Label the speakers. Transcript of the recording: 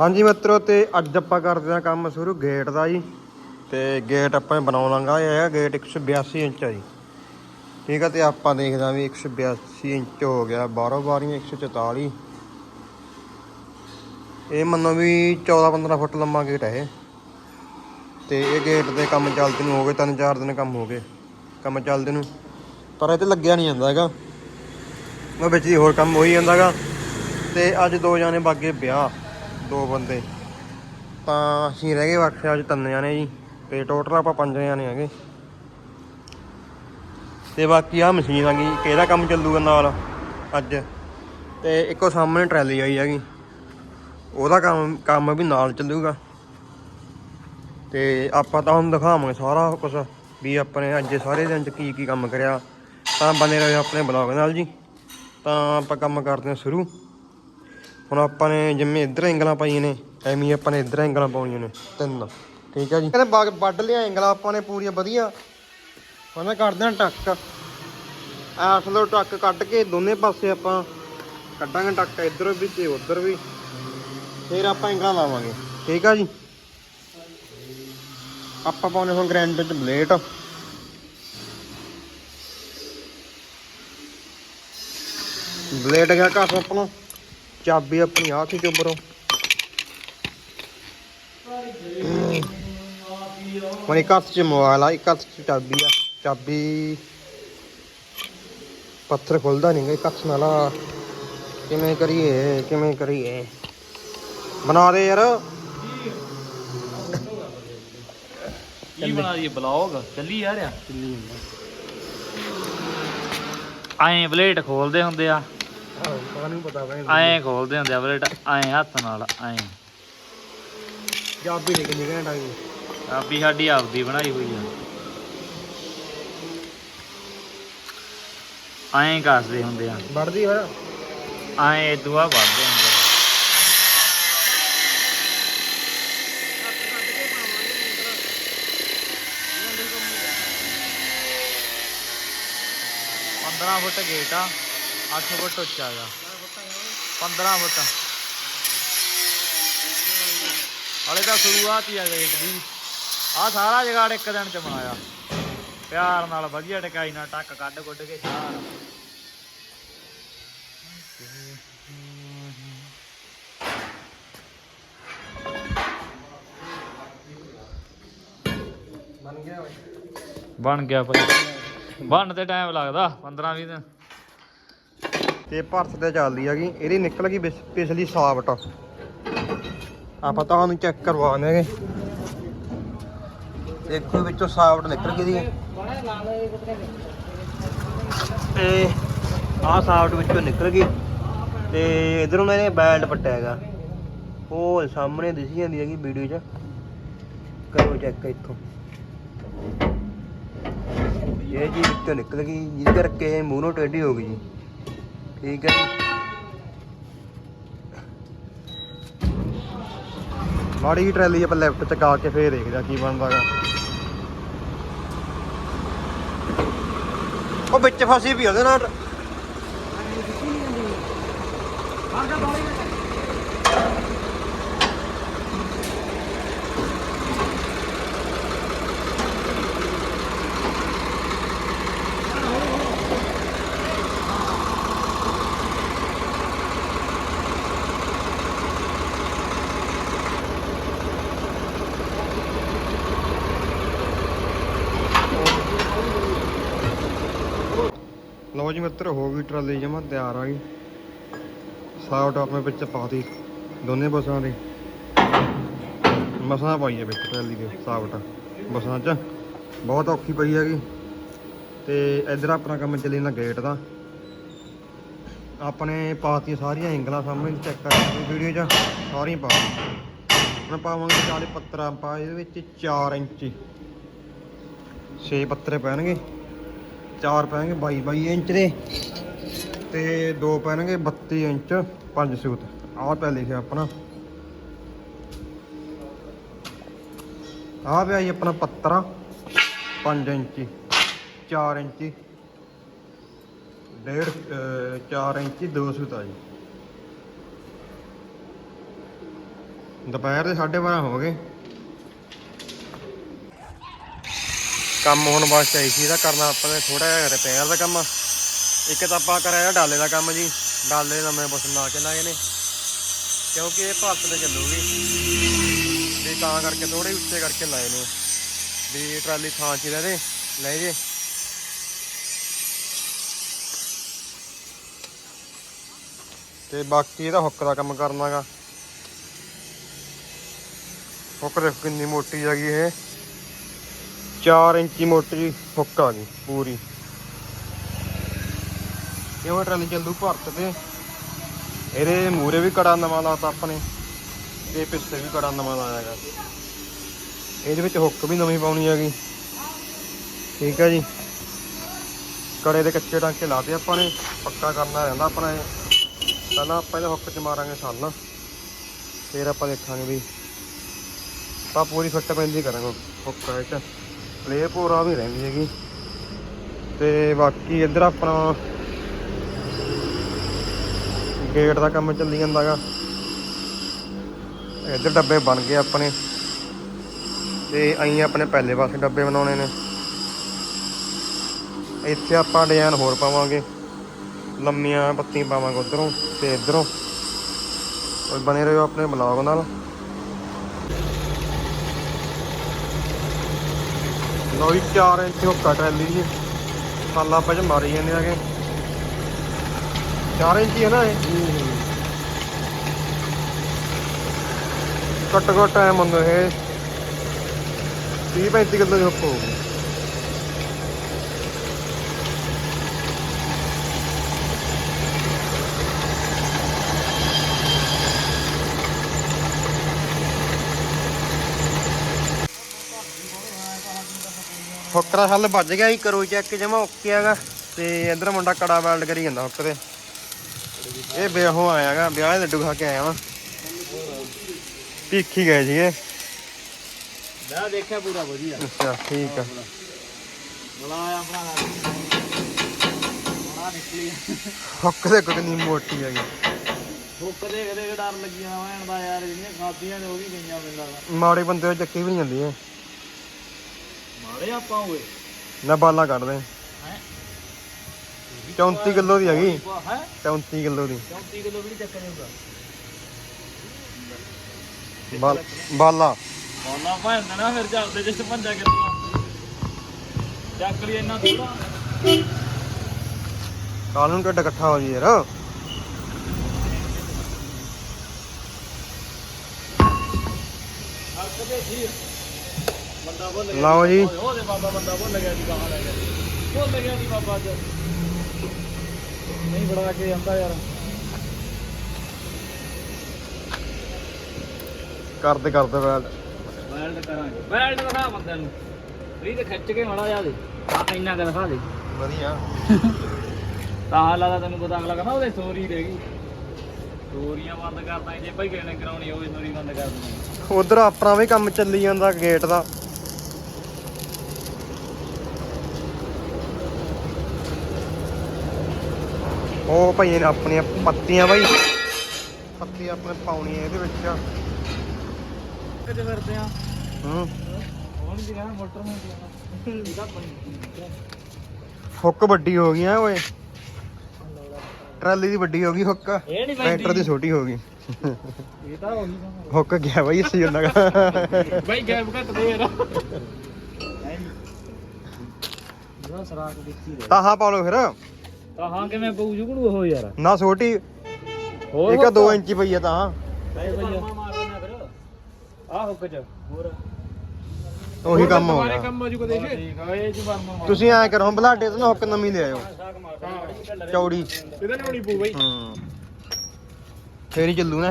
Speaker 1: ਹਾਂਜੀ ਮਿੱਤਰੋ, ਤੇ ਅੱਜ ਆਪਾਂ ਕਰਦੇ ਹਾਂ ਕੰਮ ਸ਼ੁਰੂ ਗੇਟ ਦਾ ਜੀ। ਤੇ ਗੇਟ ਆਪਾਂ ਬਣਾਉਣ ਲਾਂਗਾ ਇਹ ਹੈ ਗੇਟ 182 ਇੰਚ ਆ ਜੀ। ਠੀਕ ਆ, ਤੇ ਆਪਾਂ ਦੇਖਦੇ ਹਾਂ ਵੀ 182 ਇੰਚ ਹੋ ਗਿਆ, ਬਾਹਰੋਂ ਬਾਰੀਆਂ 144 ਇਹ ਮੰਨੋ ਵੀ 14 15 ਫੁੱਟ ਲੰਮਾ ਗੇਟ ਹੈ ਇਹ। ਤੇ ਇਹ ਗੇਟ ਦੇ ਕੰਮ ਚੱਲਦੇ ਨੂੰ ਹੋ ਗਏ, ਤਿੰਨ ਚਾਰ ਦਿਨ ਕੰਮ ਹੋ ਗਏ ਕੰਮ ਚੱਲਦੇ ਨੂੰ। ਪਰ ਇਹ ਤੇ ਲੱਗਿਆ ਨਹੀਂ ਜਾਂਦਾ ਹੈਗਾ। ਉਹ ਵਿੱਚ ਹੀ ਹੋਰ ਕੰਮ ਹੋਈ ਜਾਂਦਾਗਾ। ਤੇ ਅੱਜ ਦੋ ਜਾਣੇ ਬਾਗੇ ਵਿਆਹ। ਦੋ ਬੰਦੇ। ਤਾਂ ਅਸੀਂ ਰਹਿ ਗਏ ਵਾਕਿਆ ਅੱਜ ਤਿੰਨ ਜਾਣੇ ਜੀ, ਤੇ ਟੋਟਲ ਆਪਾਂ ਪੰਜ ਜਾਣੇ ਹੈਗੇ। ਤੇ ਬਾਕੀ ਆ ਮਸ਼ੀਨ ਆ ਗਈ, ਕਿਹਦਾ ਕੰਮ ਚੱਲੂਗਾ ਨਾਲ ਅੱਜ? ਤੇ ਇੱਕੋ ਸਾਹਮਣੇ ਟਰਾਲੀ ਆਈ ਹੈਗੀ। ਉਹਦਾ ਕੰਮ ਕੰਮ ਵੀ ਨਾਲ ਚੱਲੂਗਾ। ਤੇ ਆਪਾਂ ਤਾਂ ਹੁਣ ਦਿਖਾਵਾਂਗੇ ਸਾਰਾ ਕੁਝ ਵੀ ਆਪਣੇ ਅੱਜ ਸਾਰੇ ਦਿਨ ਚ ਕੀ ਕੀ ਕੰਮ ਕਰਿਆ। ਤਾਂ ਬਨੇ ਰਹੋ ਆਪਣੇ ਬਲੌਗ ਨਾਲ ਜੀ। ਤਾਂ ਆਪਾਂ ਕੰਮ ਕਰਦੇ ਹਾਂ ਸ਼ੁਰੂ। ਹੁਣ ਆਪਾਂ ਨੇ ਜਿਵੇਂ ਇੱਧਰ ਐਂਗਲਾਂ ਪਾਈਆਂ ਨੇ, ਐਵੇਂ ਆਪਾਂ ਨੇ ਇੱਧਰ ਐਂਗਲਾਂ ਪਾਉਣੀਆਂ ਨੇ, ਤਿੰਨ। ਠੀਕ ਆ ਜੀ? ਕਹਿੰਦੇ ਬਾਗ ਵੱਢ ਲਿਆ ਐਂਗਲਾਂ ਆਪਾਂ ਨੇ ਪੂਰੀਆਂ, ਵਧੀਆ। ਹੁਣ ਕਰਦੇ ਹਾਂ ਟੱਕ। ਐਸ ਲੋ ਟੱਕ ਕੱਢ ਕੇ ਦੋਨੇ ਪਾਸੇ ਆਪਾਂ ਕੱਢਾਂਗੇ ਟੱਕ, ਇੱਧਰ ਵੀ ਤੇ ਉੱਧਰ ਵੀ। ਫਿਰ ਆਪਾਂ ਐਂਗਲਾਂ ਲਾਵਾਂਗੇ। ਠੀਕ ਆ ਜੀ? ਆਪਾਂ ਪਾਉਣੇ ਹੁਣ ਗ੍ਰੈਂਡਰ ਚ ਬਲੇਟ ਬਲੇਡ ਗਿਆ ਘਰ ਆਪਣਾ ਚਾਬੀ ਆਪਣੀ ਆ ਕੀ ਚੋਬਰੋ ਮਨ ਹੱਥ ਚ ਮੋਬਾਈਲ ਆ ਇੱਕ ਹੱਥ ਚ ਚਾਬੀ ਆ। ਚਾਬੀ ਪੱਥਰ ਖੁੱਲਦਾ ਨਹੀਂ ਗਾ ਹੱਥ ਨਾਲ ਆ। ਕਿਵੇਂ ਕਰੀਏ ਕਿਵੇਂ ਕਰੀਏ? ਬਣਾ ਦੇ ਯਾਰ।
Speaker 2: ਕੀ ਬਣਾ ਦਈਏ? ਬਲੌਗ? ਚੱਲੀ ਜਾ ਰਿਹਾ?
Speaker 1: ਚੱਲੀ
Speaker 2: ਐਂ ਬਲੇਡ ਖੋਲਦੇ ਹੁੰਦੇ ਆ।
Speaker 1: ਹਾਂ ਪਤਾ ਵੇ
Speaker 2: ਐਂ ਖੋਲਦੇ ਹੁੰਦੇ ਆ ਬਲੇਡ ਐਂ ਹੱਥ ਨਾਲ ਐਂ
Speaker 1: ਚਾਬੀ ਲੈ ਕੇ ਨਿਕਲਣਾ ਟਾਂਗੀ
Speaker 2: ਆਪੀ ਸਾਡੀ ਆਪਦੀ ਬਣਾਈ ਹੋਈ ਆ। ਐਂ ਕੱਸਦੇ ਹੁੰਦੇ ਆ।
Speaker 1: ਵੜਦੀ ਫਿਰ?
Speaker 2: ਐਂ ਦੁਆ ਵੱਧਦੇ ਹੁੰਦੇ ਆ। ਪੰਦਰਾਂ ਫੁੱਟ ਗੇਟ ਆ 8 ਫੁੱਟ ਉੱਚਾ ਆ। 15 ਫੁੱਟ। ਹਲੇ ਤਾਂ ਸ਼ੁਰੂਆਤ ਹੀ ਆ ਗੇਟ ਦੀ। ਆ ਸਾਰਾ ਜਗਾੜ ਇੱਕ ਦਿਨ ਚ ਬਣਾਇਆ। ਪਿਆਰ ਨਾਲ ਵਧੀਆ ਟਕਾਈ ਨਾਲ ਟੱਕ ਕੱਢ ਕੁੱਢ ਕੇ ਸਾਰਾ
Speaker 1: ਬਣ ਗਿਆ
Speaker 2: ਬਣ ਗਿਆ ਭਾਈ। ਤੇ ਟਾਈਮ ਲੱਗਦਾ 15 20 ਦਿਨ।
Speaker 1: ਤੇ ਭਰਤ ਤੇ ਚੱਲਦੀ ਹੈਗੀ ਇਹਦੀ ਨਿਕਲ ਗਈ ਪਿਛਲੀ ਸਾਵਟ ਆਪਾਂ ਤੁਹਾਨੂੰ ਚੈੱਕ ਕਰਵਾਉਣੇ ਹੈਗੇ ਦੇਖੋ ਵਿੱਚੋਂ ਸਾਫਟ ਨਿਕਲ ਗਈ ਦੀ ਤੇ ਆਹ ਸਾਵਟ ਵਿੱਚੋਂ ਨਿਕਲ ਗਈ। ਤੇ ਇਧਰੋਂ ਇਹਨੇ ਬੈਲਟ ਪੱਟਿਆ ਹੈਗਾ। ਉਹ ਸਾਹਮਣੇ ਦਿਸੀ ਜਾਂਦੀ ਹੈਗੀ ਵੀਡੀਓ 'ਚ। ਕਰੋ ਚੈੱਕ ਇੱਥੋਂ। ਇਹ ਜੀ ਵਿੱਚੋਂ ਨਿਕਲ ਗਈ। ਜਿਹਦੇ ਕਰਕੇ ਇਹ ਮੂਹਰੋਂ ਟੇਢੀ ਹੋ ਗਈ ਜੀ। ਠੀਕ ਹੈ ਜੀ। ਮਾੜੀ ਟਰੈਲੀ ਆਪਾਂ ਲੈਫਟ ਚਕਾ ਕੇ ਫੇਰ ਦੇਖਦੇ ਆ ਕੀ ਬਣਦਾਗਾ ਉਹ ਵਿੱਚ ਫਸੀ ਵੀ ਉਹਦੇ ਨਾਲ। ਲਓ ਜੀ ਮਿੱਤਰ ਹੋ ਗਈ ਟਰਾਲੀ ਜਮਾ ਤਿਆਰ ਆ ਗਈ। ਸਾਊਟ ਆਪਣੇ ਵਿੱਚ ਪਾਤੀ ਦੋਨੇ ਬੱਸਾਂ ਦੇ। ਮਸਾਂ ਪਾਈ ਵਿੱਚ ਟਰਾਲੀ ਦੇ ਸਾਊਟ ਬੱਸਾਂ 'ਚ ਬਹੁਤ ਔਖੀ ਪਈ ਹੈਗੀ। ਤੇ ਇਧਰ ਆਪਣਾ ਕੰਮ ਚੱਲੀ ਨਾ ਗੇਟ ਦਾ। ਆਪਣੇ ਪਾਤੀਆਂ ਸਾਰੀਆਂ ਐਂਗਲਾਂ ਸਾਹਮਣੇ ਚੈੱਕ ਕਰਕੇ ਵੀਡੀਓ 'ਚ, ਸਾਰੀਆਂ ਪਾ ਹੁਣ ਪਾਵਾਂਗੇ 40 ਪੱਤਰਾਂ, ਪਾ ਇਹਦੇ ਵਿੱਚ 4 ਇੰਚੀ। 6 ਪੱਤਰੇ ਪੈਣਗੇ। ਚਾਰ ਪੈਣਗੇ 22 22 ਇੰਚ ਦੇ ਤੇ ਦੋ ਪੈਣਗੇ 32 ਇੰਚ ਪੰਜ ਸੂਤ। ਆਹ ਪੈ ਲਿਖਿਆ ਆਪਣਾ। ਆਹ ਪਿਆ ਜੀ ਆਪਣਾ ਪੱਤਰਾ 5 ਇੰਚੀ 4 ਇੰਚੀ, ਡੇਢ 4 ਇੰਚੀ, ਦੋ ਸੂਤ ਆ ਜੀ। ਦੁਪਹਿਰ ਦੇ 12:30 ਹੋ ਗਏ। ਕੰਮ ਹੋਣ ਬਸ ਚਾਹੀ ਸੀ, ਇਹਦਾ ਕਰਨਾ ਆਪਾਂ ਨੇ ਥੋੜਾ ਜਿਹਾ ਰਿਪੇਅਰ ਦਾ ਕੰਮ। ਇੱਕ ਤਾਂ ਆਪਾਂ ਕਰਾਇਆ ਡਾਲੇ ਦਾ ਕੰਮ ਜੀ, ਡਾਲੇ ਨਵੇਂ ਬਸ ਲਾ ਕੇ ਲਾਏ ਨੇ। ਕਿਉਂਕਿ ਇਹ ਭਾਰਤ ਤੇ ਚੱਲੂਗੀ। ਵੀ ਤਾਂ ਕਰਕੇ ਥੋੜੇ ਉੱਚੇ ਕਰਕੇ ਲਾਏ ਨੇ। ਵੀ ਟਰਾਲੀ ਥਾਂ 'ਚ ਹੀ ਰਹੇ ਲੈ ਜੇ। ਤੇ ਬਾਕੀ ਇਹਦਾ ਹੁੱਕ ਦਾ ਕੰਮ ਕਰਨਾਗਾ ਹੁੱਕ ਦੇਖੋ ਕਿੰਨੀ ਮੋਟੀ ਹੈਗੀ ਇਹ। 4 ਇੰਚੀ ਮੋਟੀ ਹੁੱਕ ਆ ਗਈ, ਪੂਰੀ। ਕਿਉਂ ਟਰਾਲੀ ਚੱਲੂ ਭਰਤ ਤੇ? ਇਹਦੇ ਮੂਰੇ ਵੀ ਕੜਾ ਨਵਾਂ ਲਾਤਾ ਆਪਣੇ ਤੇ ਪਿੱਛੇ ਵੀ ਕੜਾ ਨਵਾਂ ਲਾਇਆ ਹੈਗਾ। ਇਹਦੇ ਵਿੱਚ ਹੁੱਕ ਵੀ ਨਵੀਂ ਪਾਉਣੀ ਹੈਗੀ। ਠੀਕ ਹੈ ਜੀ। ਕੜੇ ਦੇ ਕੱਚੇ ਟਾਂਕੇ ਲਾਤੇ ਆਪਾਂ ਨੇ, ਪੱਕਾ ਕਰਨਾ ਰਹਿੰਦਾ ਆਪਣਾ ਪਹਿਲਾਂ ਆਪਾਂ ਇਹਦੇ ਹੁੱਕ 'ਚ ਮਾਰਾਂਗੇ ਸੱਲ ਫਿਰ ਆਪਾਂ ਦੇਖਾਂਗੇ ਵੀ ਆਪਾਂ ਪੂਰੀ ਫਿੱਟ ਪੈਂਦੀ ਕਰਾਂਗੇ ਹੁੱਕ 'ਚ। ਪਲੇ ਪੂਰਾ ਵੀ ਰਹਿੰਦੀ ਹੈਗੀ। ਤੇ ਬਾਕੀ ਇੱਧਰ ਆਪਣਾ ਗੇਟ ਦਾ ਕੰਮ ਚੱਲੀ ਜਾਂਦਾਗਾ। ਇੱਧਰ ਡੱਬੇ ਬਣ ਗਏ ਆਪਣੇ। ਤੇ ਅਸੀਂ ਆਪਣੇ ਪਹਿਲੇ ਪਾਸੇ ਡੱਬੇ ਬਣਾਉਣੇ ਨੇ। ਇੱਥੇ ਆਪਾਂ ਡਿਜ਼ਾਈਨ ਹੋਰ ਪਾਵਾਂਗੇ। ਲੰਮੀਆਂ ਪੱਤੀਆਂ ਪਾਵਾਂਗੇ ਉਧਰੋਂ ਤੇ ਇਧਰੋਂ। ਔਰ ਬਣੇ ਰਹੋ ਆਪਣੇ ਬਲੌਗ ਨਾਲ। ਲੋ ਜੀ 4 ਇੰਚ ਹੁੱਕਾ ਟਰੈਲੀ ਜੀ ਸਾਲਾ ਆਪਾਂ ਚ ਮਾਰੀ ਜਾਂਦੇ ਆਗੇ। 4 ਇੰਚ ਹੀ ਹੈ ਨਾ ਇਹ? ਘੱਟ ਘੱਟ ਟਾਈਮ ਹੁੰਦਾ ਇਹ। 30 35 ਕਿਲੋ ਦੀ ਹੁੱਕ ਹੋਊਗੀ। ਹੁੱਕ ਦਾ ਹੱਲ ਵੱਜ ਗਿਆ ਜੀ ਕਰੋ ਚੈੱਕ ਜਮਾ ਓਕੇ ਹੈਗਾ ਤੇ ਇਧਰ ਮੁੰਡਾ ਕੜਾ ਵੈਲਡ ਕਰੀ ਜਾਂਦਾ ਹੁੱਕ ਤੇ। ਇਹ ਵਿਆਹੋਂ ਆਇਆਗਾ ਵਿਆਹ ਦੇ ਲੱਡੂ ਖਾ ਕੇ ਆਇਆ ਵਾਂ। ਭੀਖੀ ਗਏ ਸੀਗੇ।
Speaker 2: ਮੈਂ ਦੇਖਿਆ ਪੂਰਾ ਵਧੀਆ।
Speaker 1: ਅੱਛਾ ਠੀਕ ਆ।
Speaker 2: ਬਲਾ ਆਪਣਾ ਬੜਾ ਨਿਕਲੀ
Speaker 1: ਹੁੱਕ ਦੇ ਕਿੰਨੀ ਮੋਟੀ ਹੈਗੀ।
Speaker 2: ਹੁੱਕ ਦੇ ਕਦੇ ਡਰ ਲੱਗੀਆਂ ਵੈਣ ਦਾ ਯਾਰ ਜਿਹੜੀਆਂ ਖਾਦੀਆਂ ਨੇ ਉਹ ਵੀ ਗਈਆਂ ਮੈਨੂੰ ਲੱਗਦਾ।
Speaker 1: ਮਾੜੇ ਬੰਦੇ ਚੱਕੀ ਵੀ ਨਹੀਂ ਜਾਂਦੀ ਹੈ
Speaker 2: ਮਾਰੇ ਆਪਾਂ ਹੋਏ
Speaker 1: ਨਾ ਬਾਲਾ ਕੱਢਦੇ।
Speaker 2: ਹੈ?
Speaker 1: 34 ਕਿਲੋ ਦੀ ਹੈਗੀ।
Speaker 2: ਹੈ?
Speaker 1: 34 ਕਿਲੋ ਦੀ।
Speaker 2: 34 ਕਿਲੋ ਵੀ
Speaker 1: ਬਾਲ- ਬਾਲਾ।
Speaker 2: ਬੋਲਾ ਭੈਣ ਦਾ ਨਾ ਫਿਰ ਚੱਲਦੇ ਜਿਸ ਪੰਜਾ ਕਿਲੋ ਚੱਕ ਲਈ ਇੰਨਾ ਥੋੜਾ
Speaker 1: ਕੱਲ ਨੂੰ ਢਿੱਡ ਇਕੱਠਾ ਹੋ ਜੀ ਯਾਰ।
Speaker 2: ਹਰਕਦੇ ਸੀ ਬੰਦਾ ਗਿਆ
Speaker 1: ਲਓ ਜੀ।
Speaker 2: ਉਹਦੇ ਬਾਬਾ ਬੰਦਾ ਬੋਲ ਗਿਆ ਜੀ ਕਹਾਂ ਲੈ ਗਿਆ ਬੋਲ ਗਿਆ ਜੀ ਬਾਬਾ ਅੱਜ। ਨਹੀਂ ਬੜਾ ਕੇ ਆਂਦਾ ਯਾਰ।
Speaker 1: ਕਰਦੇ ਕਰਦੇ ਬੈਲ।
Speaker 2: ਵੈਲਡ ਕਰਾਂਗੇ। ਵੈਲਡ ਦਿਖਾ ਬੰਦਿਆਂ ਨੂੰ। ਫਰੀ ਤੇ ਖਿੱਚ ਕੇ ਮੜਾ ਜਾ ਦੇ। ਆ ਇੰਨਾ ਕੁ ਦਿਖਾ ਦੇ।
Speaker 1: ਵਧੀਆ।
Speaker 2: ਤਾਂ ਹਾਲਾ ਤੈਨੂੰ ਪਤਾ ਅਗਲਾ ਕਹਿੰਦਾ ਉਹਦੇ ਸਟੋਰੀ ਰਹਿ ਗਈ। ਸਟੋਰੀਆਂ ਬੰਦ ਕਰਦਾ ਜੇ ਭਾਈ ਕਿਸੇ ਨੇ ਕਰਾਉਣੀ ਹੋਵੇ ਬੰਦ ਕਰ ਦਿੰਦਾ
Speaker 1: ਉਧਰ ਆਪਣਾ ਵੀ ਕੰਮ ਚੱਲੀ ਜਾਂਦਾ ਗੇਟ ਦਾ। ਉਹ ਭਈਏ ਨੇ ਆਪਣੀਆਂ ਪੱਤੀਆਂ ਬਾਈ। ਪੱਤੀ ਆਪਣੇ ਪਾਉਣੀਆਂ ਇਹਦੇ ਵਿੱਚ।
Speaker 2: ਆ।
Speaker 1: ਹੂੰ।
Speaker 2: ਹੁਣ ਵੀ ਨਾ ਮੋਟਰ ਨੂੰ ਇਹਦਾ ਬਣੀ
Speaker 1: ਹੁੱਕ ਵੱਡੀ ਹੋ ਗਈ ਆ ਓਏ। ਟਰਾਲੀ ਦੀ ਵੱਡੀ ਹੋ ਗਈ ਹੁੱਕ। ਟਰੈਕਟਰ ਦੀ ਛੋਟੀ ਹੋ ਗਈ।
Speaker 2: ਇਹ ਤਾਂ ਹੋ ਗਈ।
Speaker 1: ਹੁੱਕ ਗਿਆ ਬਾਈ ਅਸੀਂ ਉਹਨਾਂ ਦਾ।
Speaker 2: ਬਾਈ ਗੈਪ ਘੱਟ ਦੇ ਯਾਰ।
Speaker 1: ਤਾਹਾਂ ਪਾ ਲਓ ਫਿਰ।
Speaker 2: ਤਾਂ ਹਾਂ ਕਿਵੇਂ ਪਊ ਜੁਗੜੂ ਉਹ ਯਾਰ?
Speaker 1: ਨਾ ਛੋਟੀ
Speaker 2: ਹੋਰ
Speaker 1: ਇੱਕ 2 ਇੰਚੀ ਪਈ ਆ ਤਾਂ
Speaker 2: ਆਹ ਹੁੱਕ ਚ। ਹੋਰ?
Speaker 1: ਉਹੀ ਕੰਮ ਹੋ ਗਿਆ।
Speaker 2: ਕੰਮ ਆ ਜੂ ਕਦੇ ਠੀਕ ਆ ਜੀ
Speaker 1: ਫੇਰ ਹੀ ਚੱਲੂ ਨਾ